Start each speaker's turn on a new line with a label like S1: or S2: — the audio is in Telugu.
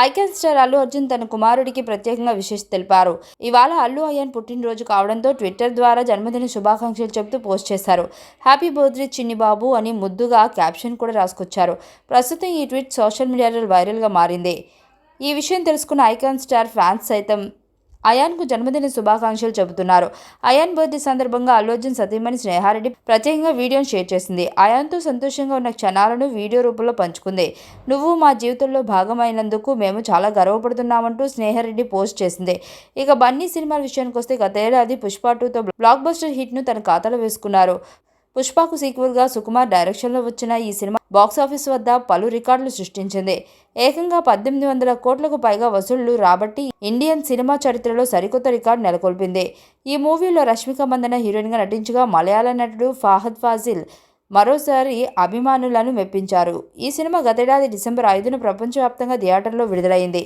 S1: ఐకాన్ స్టార్ అల్లు అర్జున్ తన కుమారుడికి ప్రత్యేకంగా విశేష తెలిపారు. ఇవాళ అల్లు అయ్యాన్ పుట్టినరోజు కావడంతో ట్విట్టర్ ద్వారా జన్మదిన శుభాకాంక్షలు చెబుతూ పోస్ట్ చేశారు. హ్యాపీ బర్త్డే చిన్ని బాబు అని ముద్దుగా క్యాప్షన్ కూడా రాసుకొచ్చారు. ప్రస్తుతం ఈ ట్వీట్ సోషల్ మీడియాలో వైరల్గా మారింది. ఈ విషయం తెలుసుకున్న ఐకాన్ స్టార్ ఫ్యాన్స్ సైతం అయాన్కు జన్మదిన శుభాకాంక్షలు చెబుతున్నారు. అయాన్ బర్త్డే సందర్భంగా అల్లు అర్జున్ సతీమణి స్నేహారెడ్డి ప్రత్యేకంగా వీడియోను షేర్ చేసింది. అయాన్తో సంతోషంగా ఉన్న క్షణాలను వీడియో రూపంలో పంచుకుంది. నువ్వు మా జీవితంలో భాగమైనందుకు మేము చాలా గర్వపడుతున్నామంటూ స్నేహారెడ్డి పోస్ట్ చేసింది. ఇక బన్నీ సినిమాల విషయానికి వస్తే గతేడాది పుష్ప టూతో బ్లాక్ బస్టర్ హిట్ను తన ఖాతాలో వేసుకున్నారు. పుష్పకు సీక్వెల్గా సుకుమార్ డైరెక్షన్లో వచ్చిన ఈ సినిమా బాక్సాఫీస్ వద్ద పలు రికార్డులు సృష్టించింది. ఏకంగా పద్దెనిమిది వందల కోట్లకు పైగా వసూళ్ళు రాబట్టి ఇండియన్ సినిమా చరిత్రలో సరికొత్త రికార్డు నెలకొల్పింది. ఈ మూవీలో రష్మిక మందన హీరోయిన్గా నటించగా మలయాళ నటుడు ఫాహద్ ఫాజిల్ మరోసారి అభిమానులను మెప్పించారు. ఈ సినిమా గతేడాది డిసెంబర్ ఐదున ప్రపంచవ్యాప్తంగా థియేటర్లో విడుదలైంది.